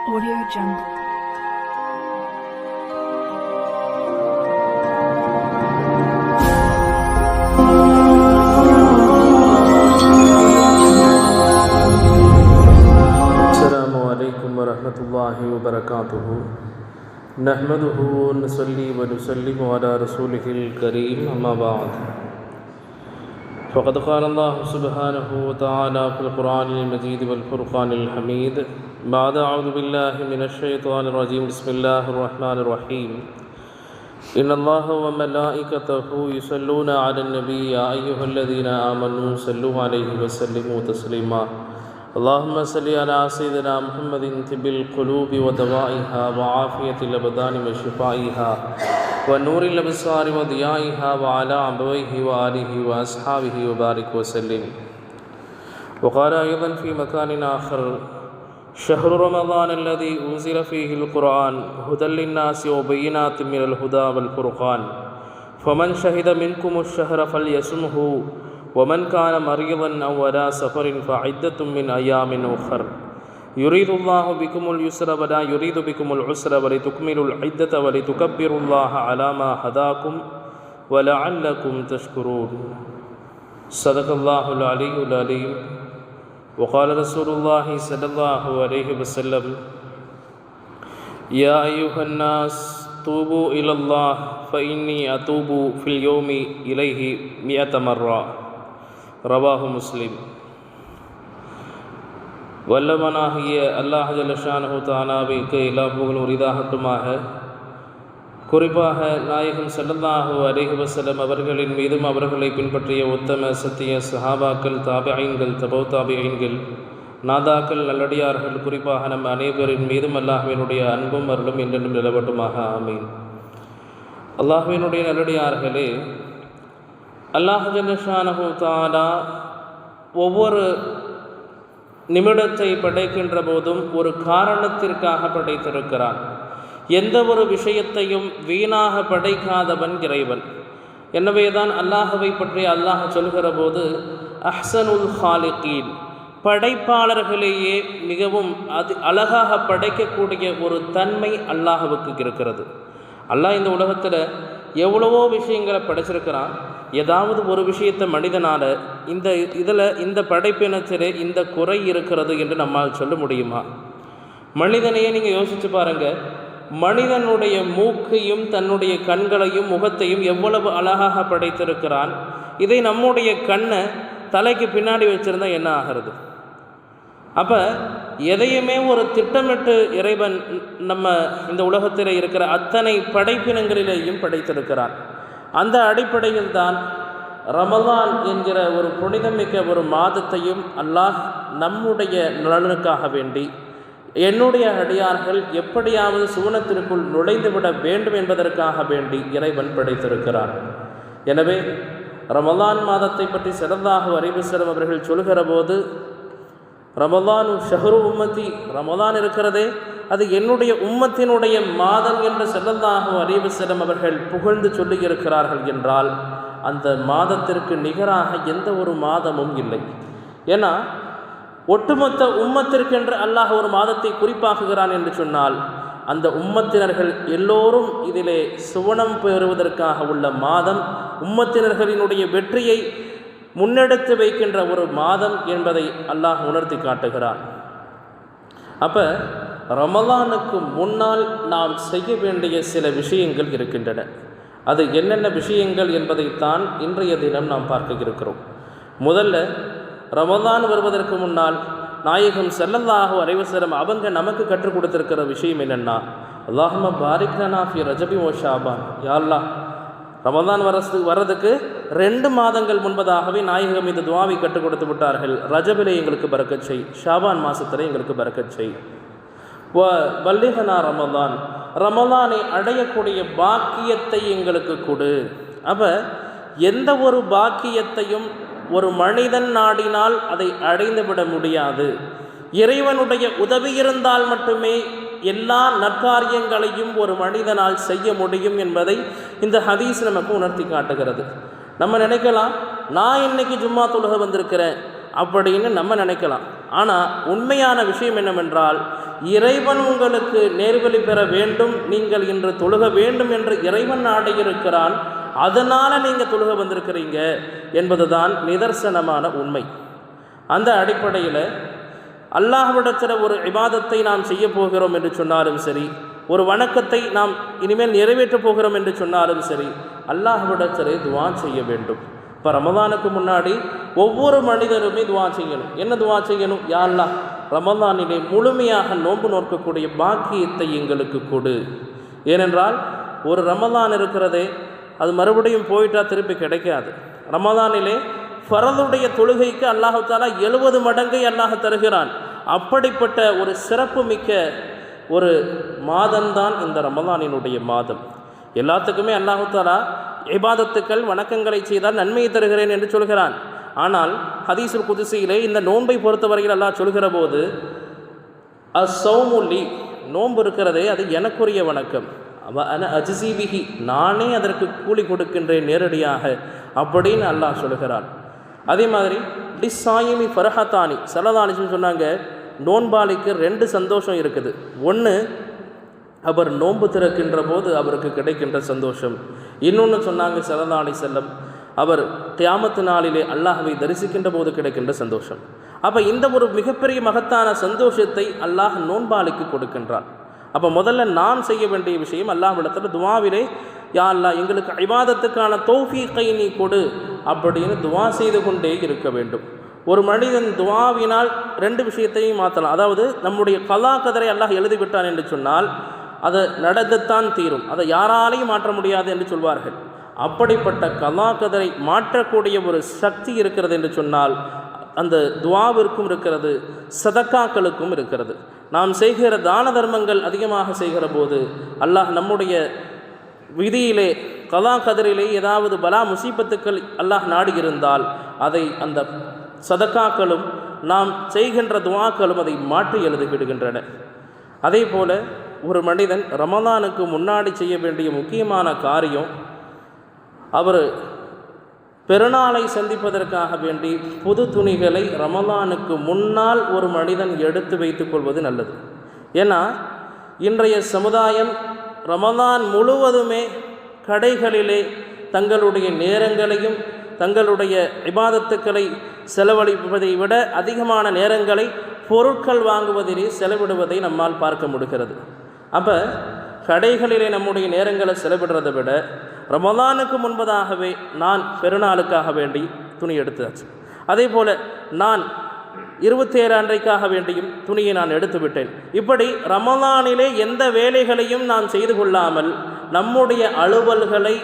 Audio Jungle. السلام عليكم ورحمة الله وبركاته نحمده ونصلي ونسلم على رسوله الكريم أما بعد فقد قال الله سبحانه وتعالى في القرآن المجيد والفرقان الحميد بعد أعوذ بالله من الشيطان الرجيم. بسم الله الرحمن الرحيم. إن الله وملائكته يصلون على النبي يا أيها الذين آمنوا صلوا عليه وسلموا تسليما. اللهم صل على سيدنا محمد طب القلوب ودوائها وعافية الأبدان وشفائها ونور الأبصار وضيائها وعلى أبويه وآله وأصحابه وبارك وسلم. وقال أيضا في مكان آخر شهر رمضان الذي أنزل فيه القرآن هدى للناس وبينات من الهدى والفرقان. فمن شهد منكم الشهر فليصمه ومن كان مريضا أو على سفر فعدة من أيام أخر. يريد الله بكم اليسر ولا يريد بكم العسر ولتكملوا العدة ولتكبروا الله على ما هداكم ولعلكم تشكرون. صدق الله العلي العليم وقال رسول الله صلى الله عليه وسلم يا أيها الناس توبوا إلى الله فإني أتوب في اليوم إليه مئة مرة ரவாஹு முஸ்லிம் வல்லவனாகிய அல்லாஹ் ஜல்லஷானஹு தானாவிற்கு எல்லா புகழும் உரிதாகட்டுமாக குறிப்பாக நாயகம் செல்லல்லாஹு அலிஹி வசலம் அவர்களின் மீதும் அவர்களை பின்பற்றிய உத்தம சத்திய சஹாபாக்கள் தாபிஐன்கள் தபோ தாபிஐன்கள் நாதாக்கள் நல்லடியார்கள் குறிப்பாக நம் அனைவரின் மீதும் அல்லாஹ்வினுடைய அன்பும் அருளும் என்றென்றும் நிலவட்டுமாக. ஆமீன். அல்லாஹ்வினுடைய நல்லடியார்களே அல்லாஹ் ஜல்லஷானஹு தாலா ஒவ்வொரு நிமிடத்தை படைக்கின்ற போதும் ஒரு காரணத்திற்காக படைத்திருக்கிறான். எந்த ஒரு விஷயத்தையும் வீணாக படைக்காதவன் இறைவன். எனவேதான் அல்லாஹவை பற்றி அல்லாஹ் சொல்கிற போது அஹ்சனுல் ஹாலிகீன். படைப்பாளர்களையே மிகவும் அது அழகாக படைக்கக்கூடிய ஒரு தன்மை அல்லாஹவுக்கு இருக்கிறது. அல்லாஹ் இந்த உலகத்தில் எவ்வளவோ விஷயங்களை படைச்சிருக்கிறான். ஏதாவது ஒரு விஷயத்தை மனிதனால் இந்த இதில் இந்த படைப்பினத்தில் இந்த குறை இருக்கிறது என்று நம்மால் சொல்ல முடியுமா? மனிதனையே நீங்கள் யோசித்து பாருங்கள் மனிதனுடைய மூக்கையும் தன்னுடைய கண்களையும் முகத்தையும் எவ்வளவு அழகாக படைத்திருக்கிறான் இதை நம்முடைய கண்ணை தலைக்கு பின்னாடி வச்சுருந்தா என்ன ஆகிறது? அப்போ எதையுமே ஒரு திட்டமிட்டு இறைவன் நம்ம இந்த உலகத்தில் இருக்கிற அத்தனை படைப்பினங்களிலேயும் படைத்திருக்கிறான். அந்த அடிப்படையில் தான் ரமலான் என்கிற ஒரு புனிதமிக்க ஒரு மாதத்தையும் அல்லாஹ் நம்முடைய நலனுக்காக வேண்டி என்னுடைய அடியார்கள் எப்படியாவது சுவனத்திற்குள் நுழைந்துவிட வேண்டும் என்பதற்காக வேண்டி இறைவன் படைத்திருக்கிறார். எனவே ரமலான் மாதத்தை பற்றி சிறந்தாக அறிவிசரம் அவர்கள் சொல்கிற போது ரமலான் ஷஹரு உம்மத்தி ரமலான் இருக்கிறதே அது என்னுடைய உம்மத்தினுடைய மாதம் என்று சிறந்தாக அறிவிசரம் அவர்கள் புகழ்ந்து சொல்லியிருக்கிறார்கள் என்றால் அந்த மாதத்திற்கு நிகராக எந்த ஒரு மாதமும் இல்லை. ஏன்னா ஒட்டுமொத்த உம்மத்திற்கென்று அல்லாஹ் ஒரு மாதத்தை குறிப்பாக்குகிறான் என்று சொன்னால் அந்த உம்மத்தினர்கள் எல்லோரும் இதிலே சுவனம் பெறுவதற்காக உள்ள மாதம் உம்மத்தினர்களினுடைய வெற்றியை முன்னெடுத்து வைக்கின்ற ஒரு மாதம் என்பதை அல்லாஹ் உணர்த்தி காட்டுகிறான். அப்போ ரமலானுக்கு முன்னால் நாம் செய்ய வேண்டிய சில விஷயங்கள் இருக்கின்றன. அது என்னென்ன விஷயங்கள் என்பதைத்தான் இன்றைய தினம் நாம் பார்க்க இருக்கிறோம். முதல்ல ரமதான் வருவதற்கு முன்னால் நாயகம் செல்லல்லாஹு அரைவசரம் அவங்க நமக்கு கற்றுக் கொடுத்துருக்கிற விஷயம் என்னென்னா அல்லாஹம பாரிக்லனா ஃபி ரஜபி ஓ ஷாபான். யாழ்லா ரமதான் வரது வர்றதுக்கு ரெண்டு மாதங்கள் முன்பதாகவே நாயகம் இந்த துவாவை கற்றுக் கொடுத்து விட்டார்கள். ரஜபிலே எங்களுக்கு பறக்கச் செய் ஷாபான் மாசத்துல எங்களுக்கு பறக்கச் செய். வ வல்லிகனா ரமதான் ரமதானை அடையக்கூடிய பாக்கியத்தை எங்களுக்கு கொடு. அப்போ எந்த ஒரு பாக்கியத்தையும் ஒரு மனிதன் நாடினால் அதை அடைந்துவிட முடியாது. இறைவனுடைய உதவி இருந்தால் மட்டுமே எல்லா நற்காரியங்களையும் ஒரு மனிதனால் செய்ய முடியும் என்பதை இந்த ஹதீஸ் நமக்கு உணர்த்தி காட்டுகிறது. நம்ம நினைக்கலாம் நான் இன்னைக்கு ஜும்மா தொழுக வந்திருக்கிறேன் அப்படின்னு நம்ம நினைக்கலாம். ஆனால் உண்மையான விஷயம் என்னவென்றால் இறைவன் உங்களுக்கு நேர்வழி பெற வேண்டும் நீங்கள் இன்று தொழுக வேண்டும் என்று இறைவன் நாடியிருக்கிறான். அதனால் நீங்கள் தொழுக வந்திருக்கிறீங்க என்பதுதான் நிதர்சனமான உண்மை. அந்த அடிப்படையில் அல்லாஹ்விடத்தில் ஒரு இபாதத்தை நாம் செய்ய போகிறோம் என்று சொன்னாலும் சரி ஒரு வணக்கத்தை நாம் இனிமேல் நிறைவேற்றப் போகிறோம் என்று சொன்னாலும் சரி அல்லாஹ்விடத்தில் துவா செய்ய வேண்டும். இப்போ ரமதானுக்கு முன்னாடி ஒவ்வொரு மனிதருமே துவா செய்யணும். என்ன துவா செய்யணும்? யா அல்லாஹ் ரமதானிலே முழுமையாக நோன்பு நோக்கக்கூடிய பாக்கியத்தை எங்களுக்கு கொடு. ஏனென்றால் ஒரு ரமதான் இருக்கிறதே அது மறுபடியும் போயிட்டால் திருப்பி கிடைக்காது. ரமதானிலே ஃபரதுடைய தொழுகைக்கு அல்லாஹாலா எழுபது மடங்கை அல்லாஹ் தருகிறான். அப்படிப்பட்ட ஒரு சிறப்பு மிக்க ஒரு மாதம்தான் இந்த ரமதானினுடைய மாதம். எல்லாத்துக்குமே அல்லாஹாலா இபாதத்துக்கள் வணக்கங்களை செய்தால் நன்மையை தருகிறேன் என்று சொல்கிறான். ஆனால் ஹதீசுல் குதிசையிலே இந்த நோன்பை பொறுத்தவரையில் அல்லாஹ் சொல்கிற போது அசௌமுல்லி நோன்பு இருக்கிறதே அது எனக்குரிய வணக்கம். அவ அன அஜிசிபிகி நானே அதற்கு கூலி கொடுக்கின்றேன் நேரடியாக அப்படின்னு அல்லாஹ் சொல்கிறான். அதே மாதிரி டிஸ்ஸாயிமி ஃபரஹத்தானி சலதானிச்சுன்னு சொன்னாங்க நோன்பாளிக்கு ரெண்டு சந்தோஷம் இருக்குது. ஒன்று அவர் நோன்பு திறக்கின்ற போது அவருக்கு கிடைக்கின்ற சந்தோஷம். இன்னொன்று சொன்னாங்க சலதானி செல்லம் அவர் கியாமத்து நாளிலே அல்லாஹவை தரிசிக்கின்ற போது கிடைக்கின்ற சந்தோஷம். அப்போ இந்த ஒரு மிகப்பெரிய மகத்தான சந்தோஷத்தை அல்லாஹ் நோன்பாளிக்கு கொடுக்கின்றான். அப்போ முதல்ல நான் செய்ய வேண்டிய விஷயம் அல்லாஹ்விடத்தில் துவாவிலே யா அல்லாஹ் எங்களுக்கு ஐவாதத்துக்கான தௌஃபீக்கை நீ கொடு அப்படின்னு துவா செய்து கொண்டே இருக்க வேண்டும். ஒரு மனிதன் துவாவினால் ரெண்டு விஷயத்தையும் மாற்றலாம் அதாவது நம்முடைய கலா கதரை அல்லாஹ் எழுதிவிட்டான் என்று சொன்னால் அது நடந்துத்தான் தீரும். அதை யாராலையும் மாற்ற முடியாது என்று சொல்வார்கள். அப்படிப்பட்ட கலா கதரை மாற்றக்கூடிய ஒரு சக்தி இருக்கிறது என்று சொன்னால் அந்த துவாவிற்கும் இருக்கிறது சதக்காக்களுக்கும் இருக்கிறது. நாம் செய்கிற தான தர்மங்கள் அதிகமாக செய்கிற போது அல்லாஹ் நம்முடைய விதியிலே கலா கதிரிலே ஏதாவது பலா முசீபத்துக்கள் அல்லாஹ் நாடி இருந்தால் அதை அந்த சதக்காக்களும் நாம் செய்கின்ற துவாக்களும் அதை மாற்றி எழுதி விடுகின்றன அதே போல ஒரு மனிதன் ரமதானுக்கு முன்னாடி செய்ய வேண்டிய முக்கியமான காரியம் அவர் பெருநாளை சந்திப்பதற்காக வேண்டி புது துணிகளை ரமலானுக்கு முன்னால் ஒரு மனிதன் எடுத்து வைத்துக் கொள்வது நல்லது. ஏன்னா இன்றைய சமுதாயம் ரமலான் முழுவதுமே கடைகளிலே தங்களுடைய நேரங்களையும் தங்களுடைய இபாதத்துக்களை செலவழிப்பதை விட அதிகமான நேரங்களை பொருட்கள் வாங்குவதிலே செலவிடுவதை நம்மால் பார்க்க முடிகிறது. அப்போ கடைகளிலே நம்முடைய நேரங்களை செலவிடுறதை விட ரமதானுக்கு முன்பதாகவே நான் பெருநாளுக்காக வேண்டி துணி எடுத்தாச்சு. அதே போல் நான் இருபத்தேழு அன்றைக்காக வேண்டியும் துணியை நான் எடுத்து விட்டேன். இப்படி ரமலானிலே எந்த வேலைகளையும் நான் செய்து கொள்ளாமல் நம்முடைய அலுவல்களை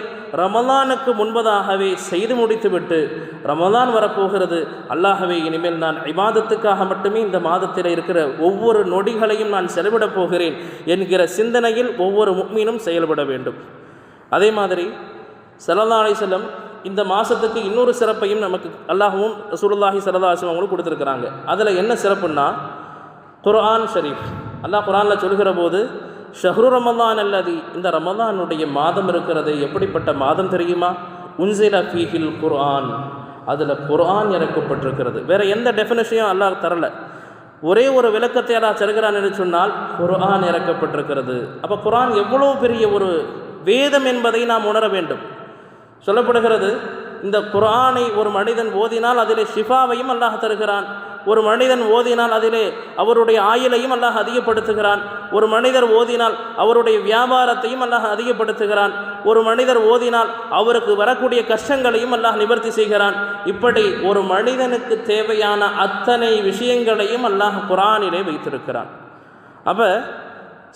ரமலானுக்கு முன்பதாகவே செய்து முடித்துவிட்டு ரமலான் வரப்போகிறது. அல்லாகவே இனிமேல் நான் இமாதத்துக்காக மட்டுமே இந்த மாதத்தில் இருக்கிற ஒவ்வொரு நொடிகளையும் நான் செலவிடப் போகிறேன் என்கிற சிந்தனையில் ஒவ்வொரு முக்மீனும் செயல்பட வேண்டும். அதே மாதிரி சல்லா செல்லம் இந்த மாதத்துக்கு இன்னொரு சிறப்பையும் நமக்கு அல்லாஹும் ரசூலுல்லாஹி சரதாசம் அவங்களும் கொடுத்துருக்குறாங்க. அதில் என்ன சிறப்புன்னா குர்ஆன் ஷரீஃப். அல்லாஹ் குரானில் சொல்கிற போது ஷஹ்ரு ரமதான் அல்லது இந்த ரமதானுடைய மாதம் இருக்கிறது எப்படிப்பட்ட மாதம் தெரியுமா? உன்சில ஃபீஹில் குர்ஆன். அதில் குர்ஆன் இறக்கப்பட்டிருக்கிறது. வேறு எந்த டெஃபினேஷனையும் அல்லாஹ் தரலை. ஒரே ஒரு விளக்கத்தை அல்லாஹ் தருகிறான்னு சொன்னால் குர்ஆன் இறக்கப்பட்டிருக்கிறது. அப்போ குர்ஆன் எவ்வளோ பெரிய ஒரு வேதம் என்பதை நாம் உணர வேண்டும். சொல்லப்படுகிறது இந்த குரானை ஒரு மனிதன் ஓதினால் அதிலே ஷிஃபாவையும் அல்லாஹ் தருகிறான். ஒரு மனிதன் ஓதினால் அதிலே அவருடைய ஆயுளையும் அல்லாஹ் அதிகப்படுத்துகிறான். ஒரு மனிதர் ஓதினால் அவருடைய வியாபாரத்தையும் அல்லாஹ் அதிகப்படுத்துகிறான். ஒரு மனிதர் ஓதினால் அவருக்கு வரக்கூடிய கஷ்டங்களையும் அல்லாஹ் நிவர்த்தி செய்கிறான். இப்படி ஒரு மனிதனுக்கு தேவையான அத்தனை விஷயங்களையும் அல்லாஹ் குரானிலே வைத்திருக்கிறான். அப்போ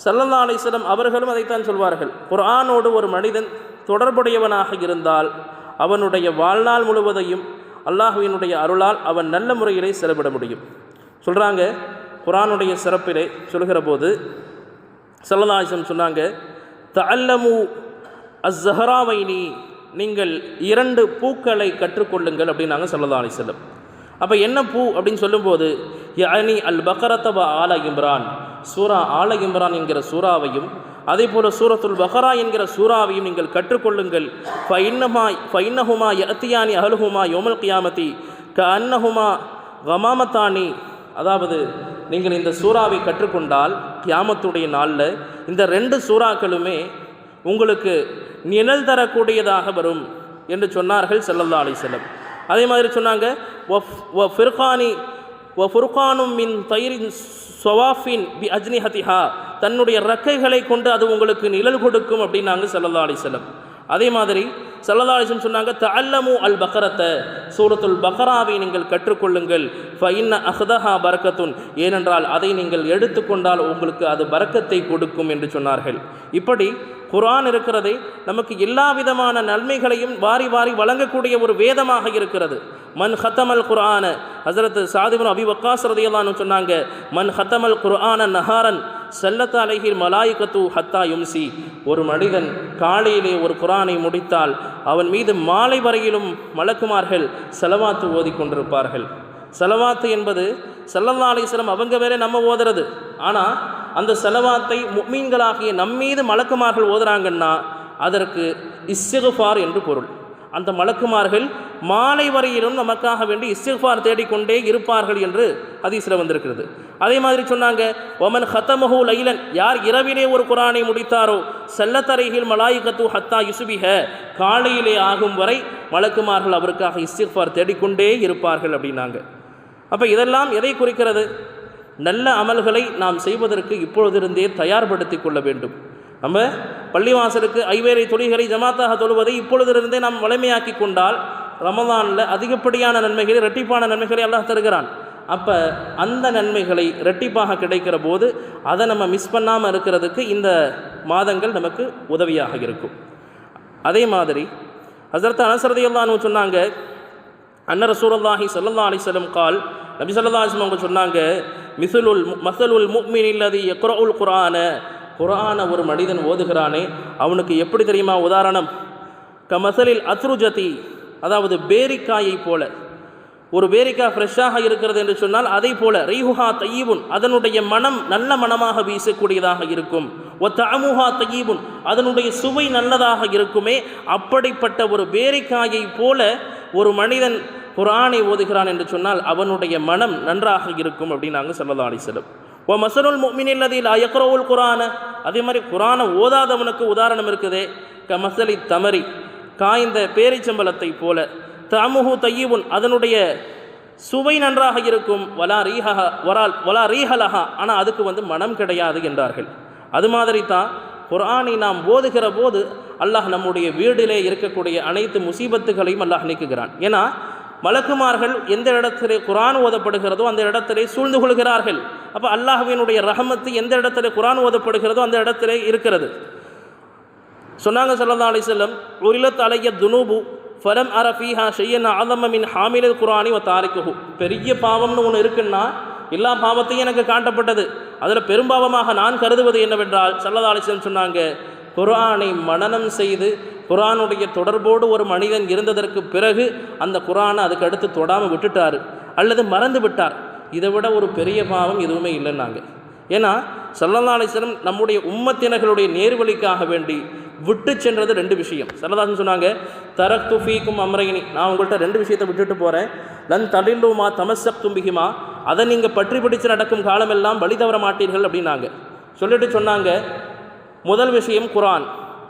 சல்லல்லா அலிஸ்லம் அவர்களும் அதைத்தான் சொல்வார்கள். குரானோடு ஒரு மனிதன் தொடர்புடையவனாக இருந்தால் அவனுடைய வாழ்நாள் முழுவதையும் அல்லாஹுவினுடைய அருளால் அவன் நல்ல முறையிலே செலவிட முடியும். சொல்கிறாங்க குரானுடைய சிறப்பிலே சொல்கிற போது சல்லல்லாஹம் சொன்னாங்க தல்லமு அஸ்ஸஹராவைனி நீங்கள் இரண்டு பூக்களை கற்றுக்கொள்ளுங்கள் அப்படின்னாங்க சல்லா அலிஸ்லம் அப்போ என்ன பூ அப்படின்னு சொல்லும்போது யானி அல் பக்கரத்தவ ஆல இம்ரான். சூரா ஆல இம்ரான் என்கிற சூறாவையும் அதே போல் சூரத்துல் பஹரா என்கிற சூறாவையும் நீங்கள் கற்றுக்கொள்ளுங்கள். ஃபைன்னமா ஃபைன்னஹுமா யத்தியானி அஹலுஹுமா யோமல் கியாமதி க அன்னஹுமா கமாமத்தானி அதாவது நீங்கள் இந்த சூறாவை கற்றுக்கொண்டால் கியாமத்துடைய நாளில் இந்த ரெண்டு சூறாக்களுமே உங்களுக்கு நிழல் தரக்கூடியதாக வரும் என்று சொன்னார்கள் செல்லல்லா அலிசல்லம் அதே மாதிரி சொன்னாங்க ஒ ஃபிர்கானி ஒ ஃபுர்கானும் மின் தயிரின் சொவாஃபின் பி அஜ்னிஹதிஹா தன்னுடைய ரக்கைகளை கொண்டு அது உங்களுக்கு நிழல் கொடுக்கும் அப்படின்னாங்க சல்லல்லா அலைஹி அதே மாதிரி சல்லல்லா அலிசம் சொன்னாங்க த அல்லமு அல் பக்ரத்தை. சூரத்துல் பக்ராவை நீங்கள் கற்றுக்கொள்ளுங்கள். ஃபஇன்ன அஹ்தஹா பரக்கத்துன். ஏனென்றால் அதை நீங்கள் எடுத்துக்கொண்டால் உங்களுக்கு அது பரக்கத்தை கொடுக்கும் என்று சொன்னார்கள். இப்படி குரான் இருக்கிறது நமக்கு எல்லா விதமான நன்மைகளையும் வாரி வாரி வழங்கக்கூடிய ஒரு வேதமாக இருக்கிறது. மன் ஹத்தமல் குர்ஆன ஹசரத் சாதிபுன் அபி வக்காஸ் சொன்னாங்க மன் ஹத்தமல் குர்ஆன நஹாரன் செல்லத்த அழகில் மலாயிகத்து ஹத்தா யும்சி. ஒரு மனிதன் காலையிலே ஒரு குரானை முடித்தால் அவன் மீது மாலை வரையிலும் மலக்குமார்கள் செலவாத்து ஓதிக் கொண்டிருப்பார்கள். செலவாத்து என்பது செல்லல்லா அலிஸ்லம் அவங்க வேற நம்ம ஓதுறது. ஆனால் அந்த செலவாத்தை முக்மீன்களாகிய நம்மீது மலக்குமார்கள் ஓதுறாங்கன்னா அதற்கு இஸ்ஸிகுஃபார் என்று பொருள். அந்த மலக்குமார்கள் மாலை வரையிலும் நமக்காக வேண்டி இஸ்திஃபார் தேடிக்கொண்டே இருப்பார்கள் என்று ஹதீஸில் வந்திருக்கிறது. அதே மாதிரி சொன்னாங்க ஒமன் ஹத்தமஹு லைலன் யார் இரவிலே ஒரு குரானை முடித்தாரோ செல்லத்தரையில் மலாயிகத்து ஹத்தா யுசுபிஹ காலையிலே ஆகும் வரை மலக்குமார்கள் அவருக்காக இஸ்திஃபார் தேடிக்கொண்டே இருப்பார்கள் அப்படின்னாங்க. அப்போ இதெல்லாம் எதை குறிக்கிறது? நல்ல அமல்களை நாம் செய்வதற்கு இப்பொழுதிருந்தே தயார்படுத்தி கொள்ள வேண்டும். நம்ம பள்ளிவாசலுக்கு ஐவேரை தொழில்களை ஜமாத்தாக தொழுவதை இப்பொழுதிருந்தே நாம் வலிமையாக்கி கொண்டால் ரமதானில் அதிகப்படியான நன்மைகளை இரட்டிப்பான நன்மைகளை அல்லாஹ் தருகிறான். அப்போ அந்த நன்மைகளை இரட்டிப்பாக கிடைக்கிற போது அதை நம்ம மிஸ் பண்ணாமல் இருக்கிறதுக்கு இந்த மாதங்கள் நமக்கு உதவியாக இருக்கும். அதே மாதிரி ஹசரத் அனுசரதையெல்லாம்னு சொன்னாங்க அன்ன ரசூலுல்லாஹி ஸல்லல்லாஹு அலைஹி கால் நபி ஸல்லல்லாஹு அலிஸ்லம் அவங்க சொன்னாங்க மிசுலுல் மசலுல் முஃமின் இல்லதி யக்ரஉல் குரான குரானை ஒரு மனிதன் ஓதுகிறானே அவனுக்கு எப்படி தெரியுமா உதாரணம்? கமசலில் அத்ருஜதி அதாவது பேரிக்காயை போல. ஒரு பேரிக்காய் ஃப்ரெஷ்ஷாக இருக்கிறது என்று சொன்னால் அதை போல ரீஹுஹா தையீபுன் அதனுடைய மனம் நல்ல மனமாக வீசக்கூடியதாக இருக்கும். ஒ தமுஹா தையீபுன் அதனுடைய சுவை நல்லதாக இருக்குமே. அப்படிப்பட்ட ஒரு பேரிக்காயை போல ஒரு மனிதன் குரானை ஓதுகிறான் என்று சொன்னால் அவனுடைய மனம் நன்றாக இருக்கும் அப்படின்னாங்க சல்லா அலிசலம் ஓ மசனுல் முக்மினில்லதில் அயக்ரோவுல் குரான. அதே மாதிரி குரானை ஓதாதவனுக்கு உதாரணம் இருக்குதே. க மசலி தமரி காய்ந்த பேரிச்சம்பளத்தை போல. தமுஹு தையீபுன் அதனுடைய சுவை நன்றாக இருக்கும். வலா ரீஹா வரால் வலா ரீஹலஹா. ஆனால் அதுக்கு வந்து மனம் கிடையாது என்றார்கள். அது மாதிரி தான் குரானை நாம் ஓதுகிற போது அல்லாஹ் நம்முடைய வீடிலே இருக்கக்கூடிய அனைத்து முசீபத்துகளையும் அல்லாஹ் நீக்குகிறான். ஏன்னா மலக்குமார்கள் எந்த இடத்திலே குரான் ஓதப்படுகிறதோ அந்த இடத்திலே சூழ்ந்து கொள்கிறார்கள். அப்போ அல்லாஹுவினுடைய ரஹமத்து எந்த இடத்திலே குரான் ஓதப்படுகிறதோ அந்த இடத்திலே இருக்கிறது. சொன்னாங்க சல்லா அலிசல்லம் உரிலத் அலைய துனூபு ஃபலம் அரஃபீஹா ஷையன் ஆதமின் ஹாமிலல் குரானி வ தாரிக்குஹு. பெரிய பாவம்னு ஒன்று இருக்குன்னா எல்லா பாவத்தையும் எனக்கு காட்டப்பட்டது. அதில் பெரும்பாவமாக நான் கருதுவது என்னவென்றால் சல்லா சொன்னாங்க குரானை மனனம் செய்து குரானுடைய தொடர்போடு ஒரு மனிதன் இருந்ததற்கு பிறகு அந்த குரானை அதுக்கு அடுத்து தொடாமல் விட்டுட்டார். அல்லது மறந்து விட்டார். இதை விட ஒரு பெரிய பாவம் எதுவுமே இல்லைன்னாங்க. ஏன்னா சல்லல்லா அலிஸ்லம் நம்முடைய உம்மத்தினர்களுடைய நேர்வழிக்காக வேண்டி விட்டு சென்றது ரெண்டு விஷயம். சரதாசன் சொன்னாங்க தரக் துஃபீக்கும் அம்ரைனி. நான் உங்கள்கிட்ட ரெண்டு விஷயத்தை விட்டுட்டு போகிறேன் லன் தலில்லுமா தமசக் தும்பிகுமா அதை நீங்கள் பற்றி பிடிச்சு நடக்கும் காலமெல்லாம் வழி தவற மாட்டீர்கள் அப்படின்னாங்க. சொல்லிட்டு சொன்னாங்க முதல் விஷயம் குரான்.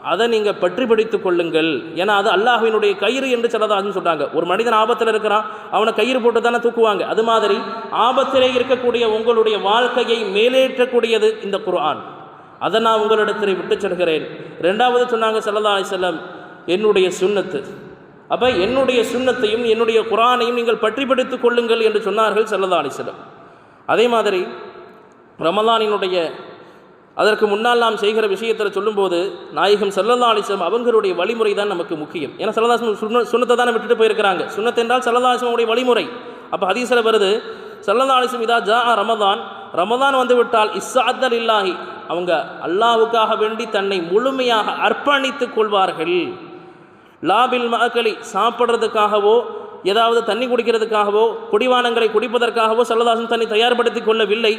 அதை நீங்கள் பற்றி பிடித்து கொள்ளுங்கள். ஏன்னா அது அல்லாஹுவினுடைய கயிறு என்று சிலதாகன்னு சொல்கிறாங்க ஒரு மனிதன் ஆபத்தில் இருக்கிறான் அவனை கயிறு போட்டு தானே தூக்குவாங்க. அது மாதிரி ஆபத்திலே இருக்கக்கூடிய உங்களுடைய வாழ்க்கையை மேலேற்றக்கூடியது இந்த குர்ஆன். அதை நான் உங்களிடத்தில் விட்டு செல்கிறேன். ரெண்டாவது சொன்னாங்க சல்லா அலிசல்லம் என்னுடைய சுண்ணத்து. அப்போ என்னுடைய சுண்ணத்தையும் என்னுடைய குரானையும் நீங்கள் பற்றி பிடித்து கொள்ளுங்கள் என்று சொன்னார்கள் சல்லா அலிசல்லம் அதே மாதிரி ரமலானினுடைய அதற்கு முன்னால் நாம் செய்கிற விஷயத்தில் சொல்லும்போது நாயகம் சல்லல்லா அவங்களுடைய வழிமுறை தான் நமக்கு முக்கியம். ஏன்னா சல்லதாசம் சுண்ண சுண்ணத்தை தானே விட்டுட்டு போயிருக்கிறாங்க. சுண்ணத் என்றால் வழிமுறை. அப்போ ஹதீஸில் வருது சல்லல்லா அலிஸ்லம் இதா ஜா ரமதான். ரமதான் வந்து விட்டால் இஸ்ஸாத்தல் இல்லாஹி அவங்க அல்லாஹுக்காக வேண்டி தன்னை முழுமையாக அர்ப்பணித்துக் கொள்வார்கள். லாபில் மக்களை சாப்பிட்றதுக்காகவோ ஏதாவது தண்ணி குடிக்கிறதுக்காகவோ குடிவானங்களை குடிப்பதற்காகவோ சல்லதாசன் தன்னை தயார்படுத்திக் கொள்ளவில்லை.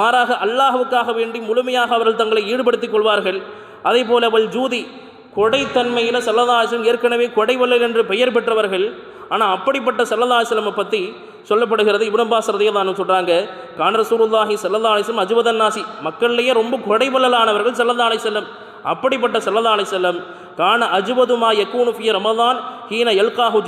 மாறாக அல்லாஹுக்காக வேண்டி முழுமையாக அவர்கள் தங்களை ஈடுபடுத்திக் கொள்வார்கள். அதே போல அவள் ஜூதி கொடைத்தன்மையில் சல்லதாசன் ஏற்கனவே கொடைவல்லல் என்று பெயர் பெற்றவர்கள். ஆனால் அப்படிப்பட்ட சல்லதாசலமை பற்றி சொல்லப்படுகிறது. இப்ரம்பாஸ் ரதியல்லான்னு சொல்கிறாங்க கான ரசூலுல்லாஹி சல்லா அலிஸ்லம் அஜுவதன் மக்கள்லேயே ரொம்ப கொடைவல்லலானவர்கள் சல்லல்லா செல்லம் அப்படிப்பட்ட சல்லல்லா அலி செல்லம் கான அஜுவதுமா யக்கூனுஃபிய ரமதான் ஹீன எல்காஹு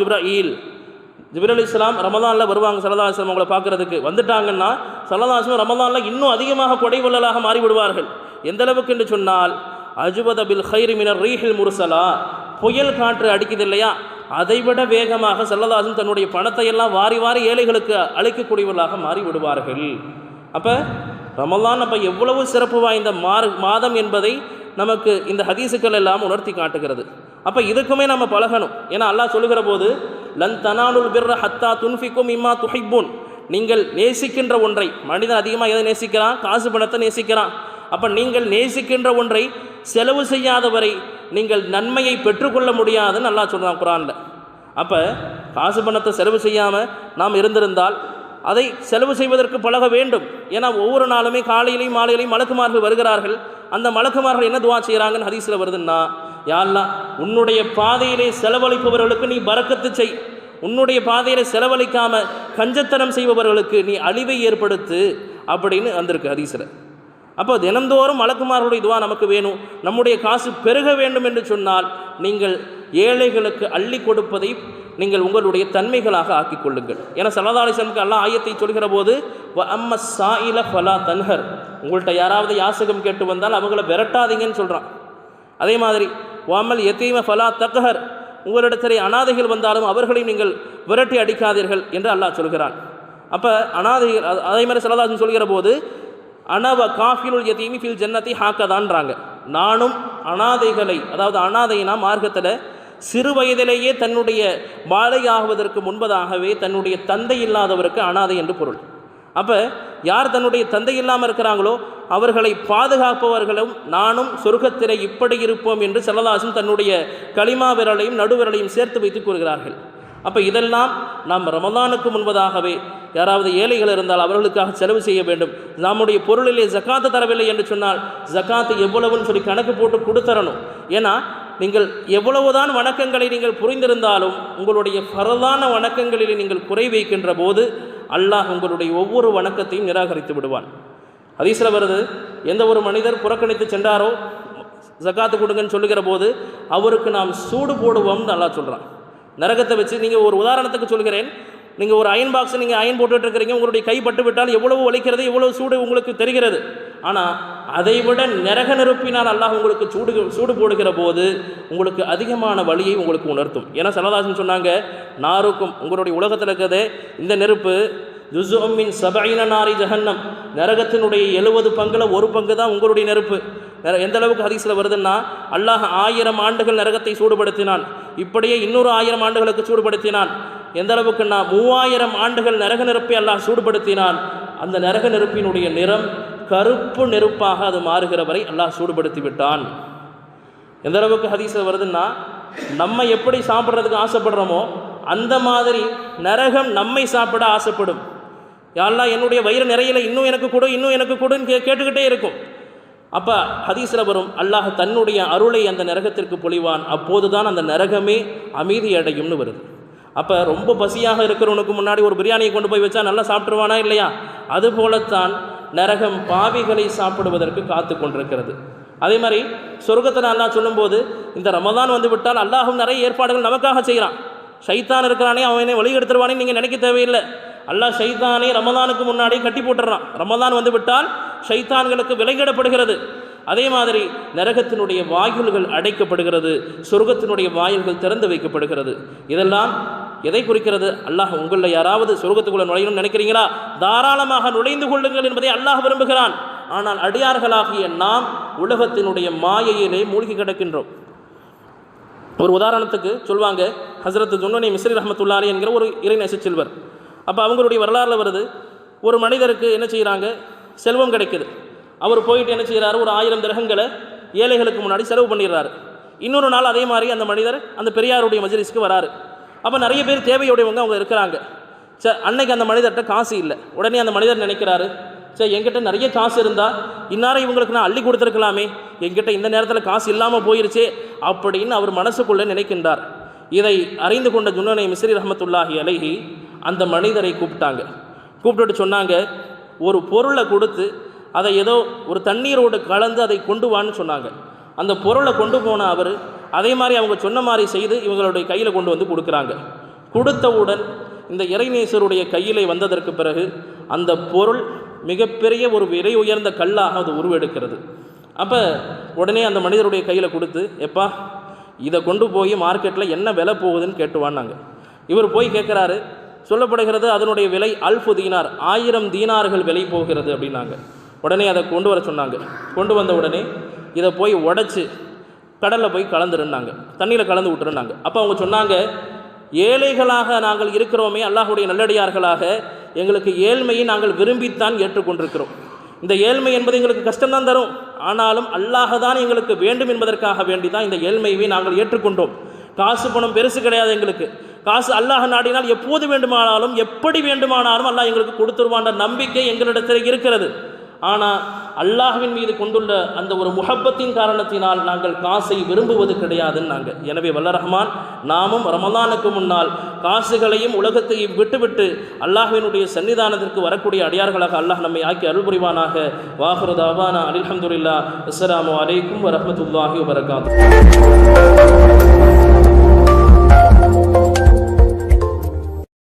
ஜிபிர் அலி இஸ்லாம் ரமதானில் வருவாங்க சல்லா அவங்களை பார்க்குறதுக்கு. வந்துட்டாங்கன்னா சல்லா ரமதானில் இன்னும் அதிகமாக கொடைவல்லலாக மாறிவிடுவார்கள். எந்த அளவுக்கு என்று சொன்னால் அஜுபத பில் ஹைரி மினர் ரீஹில் முர்சலா புயல் காற்று அடிக்குது இல்லையா? அதைவிட வேகமாக சல்லதாசன் தன்னுடைய பணத்தை எல்லாம் வாரி வாரி ஏழைகளுக்கு அழைக்கக்கூடியவர்களாக மாறி விடுவார்கள் அப்போ ரமலான் அப்போ எவ்வளவு சிறப்பு வாய்ந்த மாறு மாதம் என்பதை நமக்கு இந்த ஹதீஸுக்கள் எல்லாம் உணர்த்தி காட்டுகிறது. அப்போ இதுக்குமே நம்ம பழகணும். ஏன்னா அல்லாஹ் சொல்லுகிற போது லன் தனானுல் பிர்ர ஹத்தா துன்ஃபிக்கும் இம்மா துஹிப்புன். நீங்கள் நேசிக்கின்ற ஒன்றை மனிதன் அதிகமாக எதை நேசிக்கிறான்? காசு பணத்தை நேசிக்கிறான். அப்போ நீங்கள் நேசிக்கின்ற ஒன்றை செலவு செய்யாதவரை நீங்கள் நன்மையை பெற்றுக்கொள்ள முடியாதுன்னு நல்லா சொல்கிறான் குரானில். அப்போ காசு பணத்தை செலவு செய்யாமல் நாம் இருந்திருந்தால் அதை செலவு செய்வதற்கு பழக வேண்டும். ஏன்னா ஒவ்வொரு நாளுமே காலையிலையும் மாலையிலையும் மலக்குமார்கள் வருகிறார்கள். அந்த மலக்குமார்கள் என்ன துவா செய்கிறாங்கன்னு ஹதீஸில் வருதுன்னா யாழ்லா உன்னுடைய பாதையிலே செலவழிப்பவர்களுக்கு நீ பறக்கத்து செய். உன்னுடைய பாதையில் செலவழிக்காம கஞ்சத்தனம் செய்பவர்களுக்கு நீ அழிவை ஏற்படுத்து அப்படின்னு வந்திருக்கு ஹதீஸில். அப்போ தினந்தோறும் மலக்குமார்களுடைய இதுவாக நமக்கு வேணும். நம்முடைய காசு பெருக வேண்டும் என்று சொன்னால் நீங்கள் ஏழைகளுக்கு அள்ளி கொடுப்பதை நீங்கள் உங்களுடைய தன்மைகளாக ஆக்கிக் கொள்ளுங்கள். ஏன்னா சலதாலிசனுக்கு எல்லாம் ஆயத்தை சொல்கிற போது வ அம்ம சாயில ஃபலா தன்ஹர். உங்கள்கிட்ட யாராவது யாசகம் கேட்டு வந்தால் அவங்கள விரட்டாதீங்கன்னு சொல்கிறான் அதே மாதிரி வாமல் எத்தீம ஃபலா தக்கஹர் உங்களிடத்திலே அனாதைகள் வந்தாலும் அவர்களையும் நீங்கள் விரட்டி அடிக்காதீர்கள் என்று அல்லாஹ் சொல்கிறான். அப்போ அனாதைகள் அதே மாதிரி சலதாசன் சொல்கிற போது அனவ காஃபிலுல் எத்தீமி ஃபில் ஜன்னதி ஹாக்கதான்றாங்க. நானும் அனாதைகளை அதாவது அனாதைனா மார்க்கத்தில் சிறு வயதிலேயே தன்னுடைய பாலையாகுவதற்கு முன்பதாகவே தன்னுடைய தந்தை இல்லாதவருக்கு அனாதை என்று பொருள். அப்போ யார் தன்னுடைய தந்தை இல்லாமல் இருக்கிறாங்களோ அவர்களை பாதுகாப்பவர்களும் நானும் சொர்க்கத்திலே இப்படி இருப்போம் என்று செல்லதாசும் தன்னுடைய களிமா விரலையும் நடுவிரலையும் சேர்த்து வைத்து கூறுகிறார்கள். அப்போ இதெல்லாம் நாம் ரமதானுக்கு முன்பதாகவே யாராவது ஏழைகள் இருந்தால் அவர்களுக்காக செலவு செய்ய வேண்டும். நம்முடைய பொருளிலே ஜக்காத்து தரவில்லை என்று சொன்னால் ஜக்காத்து எவ்வளவுன்னு சொல்லி கணக்கு போட்டு கொடுத்தரணும். ஏன்னா நீங்கள் எவ்வளவுதான் வணக்கங்களை நீங்கள் புரிந்திருந்தாலும் உங்களுடைய பரதான வணக்கங்களில் நீங்கள் குறை வைக்கின்ற போது அல்லாஹ் உங்களுடைய ஒவ்வொரு வணக்கத்தையும் நிராகரித்து விடுவான். ஹதீஸில் வருது எந்த ஒரு மனிதர் புறக்கணித்து சென்றாரோ ஜக்காத்து கொடுங்கன்னு சொல்லுகிற போது அவருக்கு நாம் சூடு போடுவோம்னு நல்லா சொல்கிறான் நரகத்தை வச்சு நீங்கள் ஒரு உதாரணத்துக்கு சொல்கிறேன் நீங்கள் ஒரு அயன் பாக்ஸ் நீங்கள் அயன் போட்டுட்டு இருக்கிறீங்க உங்களுடைய கை பட்டு விட்டால் எவ்வளவு வலிக்கிறது எவ்வளவு சூடு உங்களுக்கு தெரிகிறது. ஆனால் அதை விட நரக நெருப்பினால் அல்லாஹ் உங்களுக்கு சூடு சூடு போடுகிற போது உங்களுக்கு அதிகமான வலியை உங்களுக்கு உணர்த்தும். ஏன்னா சரதாசன் சொன்னாங்க நாருக்கும் உங்களுடைய உலகத்தில் இருக்கிறதே இந்த நெருப்பு ஜுசுமின் சபையின நாரி ஜஹன்னம். நரகத்தினுடைய எழுபது பங்கில் ஒரு பங்கு தான் உங்களுடைய நெருப்பு. எந்த அளவுக்கு ஹதீஸில் வருதுன்னா அல்லாஹ் ஆயிரம் ஆண்டுகள் நரகத்தை சூடுபடுத்தினான். இப்படியே இன்னொரு ஆயிரம் ஆண்டுகளுக்கு சூடுபடுத்தினான். எந்த அளவுக்குன்னா மூவாயிரம் ஆண்டுகள் நரக நெருப்பை அல்லாஹ் சூடுபடுத்தினான். அந்த நரக நெருப்பினுடைய நிறம் கருப்பு நெருப்பாக அது மாறுகிற வரை அல்லாஹ் சூடுபடுத்தி விட்டான். எந்த அளவுக்கு ஹதீஸில் வருதுன்னா நம்ம எப்படி சாப்பிட்றதுக்கு ஆசைப்படுறோமோ அந்த மாதிரி நரகம் நம்மை சாப்பிட ஆசைப்படும். யாரெல்லாம் என்னுடைய வயிறு நிறையில இன்னும் எனக்கு கொடு இன்னும் எனக்கு கொடுன்னு கே கேட்டுக்கிட்டே இருக்கும். அப்போ ஹதீஸில் வரும் அல்லாஹ் தன்னுடைய அருளை அந்த நரகத்திற்கு பொழிவான் அப்போது தான் அந்த நரகமே அமைதி அடையும்னு வருது. அப்போ ரொம்ப பசியாக இருக்கிறவனுக்கு முன்னாடி ஒரு பிரியாணியை கொண்டு போய் வச்சா நல்லா சாப்பிட்ருவானா இல்லையா? அதுபோலத்தான் நரகம் பாவிகளை சாப்பிடுவதற்கு காத்து கொண்டிருக்கிறது. அதே மாதிரி சொர்க்கத்தை அல்லாஹ் சொல்லும்போது இந்த ரமதான் வந்து விட்டால் அல்லாஹும் நிறைய ஏற்பாடுகள் நமக்காக செய்கிறான் ஷைத்தான் இருக்கிறானே அவனை வழி எடுத்துருவானே நீங்கள் நினைக்க தேவையில்லை. அல்லாஹ் ஷைத்தானை ரமதானுக்கு முன்னாடி கட்டி போட்டுறான். ரமதான் வந்து விட்டால் ஷைத்தான்களுக்கு விலங்கிடப்படுகிறது அதே மாதிரி நரகத்தினுடைய வாயில்கள் அடைக்கப்படுகிறது சொர்க்கத்தினுடைய வாயில்கள் திறந்து வைக்கப்படுகிறது. இதெல்லாம் எதை குறிக்கிறது? அல்லாஹ் உங்களில் யாராவது சொர்க்கத்துக்குள்ள நுழையணும்னு நினைக்கிறீங்களா? தாராளமாக நுழைந்து கொள்ளுங்கள் என்பதை அல்லாஹ் விரும்புகிறான். ஆனால் அடியார்களாகிய நாம் உலகத்தினுடைய மாயையிலே மூழ்கி கிடக்கின்றோம். ஒரு உதாரணத்துக்கு சொல்லுவாங்க ஹசரத் ஜுன்னனி மிஸ்ரி ரஹமத்துல்லாரி என்கிற ஒரு இறைநேச செல்வர். அப்போ அவங்களுடைய வரலாறுல வருது ஒரு மனிதருக்கு என்ன செய்கிறாங்க செல்வம் கிடைக்குது. அவர் போயிட்டு என்ன செய்கிறாரு ஒரு ஆயிரம் கிரகங்களை ஏழைகளுக்கு முன்னாடி செலவு பண்ணிடுறாரு. இன்னொரு நாள் அதே மாதிரி அந்த மனிதர் அந்த பெரியாருடைய மஜிலிஸ்க்கு வராரு. அப்போ நிறைய பேர் தேவையுடையவங்க அவங்க இருக்கிறாங்க. சரி அன்னைக்கு அந்த மனிதர்கிட்ட காசு இல்லை. உடனே அந்த மனிதர் நினைக்கிறாரு சரி என்கிட்ட நிறைய காசு இருந்தால் இன்னாரம் இவங்களுக்கு நான் அள்ளி கொடுத்துருக்கலாமே. என்கிட்ட இந்த நேரத்தில் காசு இல்லாமல் போயிருச்சே அப்படின்னு அவர் மனசுக்குள்ளே நினைக்கின்றார். இதை அறிந்து கொண்ட ஜுன்னனை மிஸ்ரி ரஹமத்துல்லாஹி அலைஹி அந்த மனிதரை கூப்பிட்டாங்க. கூப்பிட்டுட்டு சொன்னாங்க ஒரு பொருளை கொடுத்து அதை ஏதோ ஒரு தண்ணீரோடு கலந்து அதை கொண்டு வான்னு சொன்னாங்க. அந்த பொருளை கொண்டு போன அவர் அதே மாதிரி அவங்க சொன்ன மாதிரி செய்து இவங்களுடைய கையில் கொண்டு வந்து கொடுக்குறாங்க. கொடுத்தவுடன் இந்த இறைநேசருடைய கையிலே வந்ததற்கு பிறகு அந்த பொருள் மிகப்பெரிய ஒரு விலை உயர்ந்த கல்லாக அது உருவெடுக்கிறது. அப்போ உடனே அந்த மனிதருடைய கையில் கொடுத்து எப்பா இதை கொண்டு போய் மார்க்கெட்டில் என்ன விலை போகுதுன்னு கேட்டுவான்னாங்க. இவர் போய் கேட்குறாரு சொல்லப்படுகிறது அதனுடைய விலை அல்ஃபு தீனார் ஆயிரம் தீனார்கள் விலை போகிறது அப்படின்னாங்க. உடனே அதை கொண்டு வர சொன்னாங்க. கொண்டு வந்த உடனே இதை போய் உடச்சி கடலில் போய் கலந்துருந்தாங்க. தண்ணியில் கலந்து விட்டுருந்தாங்க. அப்போ அவங்க சொன்னாங்க ஏழைகளாக நாங்கள் இருக்கிறோமே அல்லாஹுடைய நல்லடியார்களாக எங்களுக்கு ஏழ்மையை நாங்கள் விரும்பித்தான் ஏற்றுக்கொண்டிருக்கிறோம். இந்த ஏழ்மை என்பது எங்களுக்கு கஷ்டம்தான் தரும். ஆனாலும் அல்லாஹ தான் எங்களுக்கு வேண்டும் என்பதற்காக வேண்டி தான் இந்த ஏழ்மையை நாங்கள் ஏற்றுக்கொண்டோம். காசு பணம் பெருசு கிடையாது எங்களுக்கு. காசு அல்லாஹ் நாடினால் எப்போது வேண்டுமானாலும் எப்படி வேண்டுமானாலும் அல்லாஹ் எங்களுக்கு கொடுத்துருவான்ற நம்பிக்கை எங்களிடத்தில் இருக்கிறது. ஆனால் அல்லாஹ்வின் மீது கொண்டுள்ள அந்த ஒரு முகப்பத்தின் காரணத்தினால் நாங்கள் காசை விரும்புவது கிடையாதுன்னு நாங்கள் எனவே வல்ல ரஹ்மான் நாமும் ரமதானுக்கு முன்னால் காசுகளையும் உலகத்தையும் விட்டுவிட்டு அல்லாஹ்வினுடைய சன்னிதானத்திற்கு வரக்கூடிய அடியார்களாக அல்லாஹ் நம்மை ஆக்கி அருள் புரிவானாக வாஹரு தாவானா அலிஹம்துல்லா அஸ்லாம் வலைக்கும் வரமத்துல்லாஹி வரகாத்து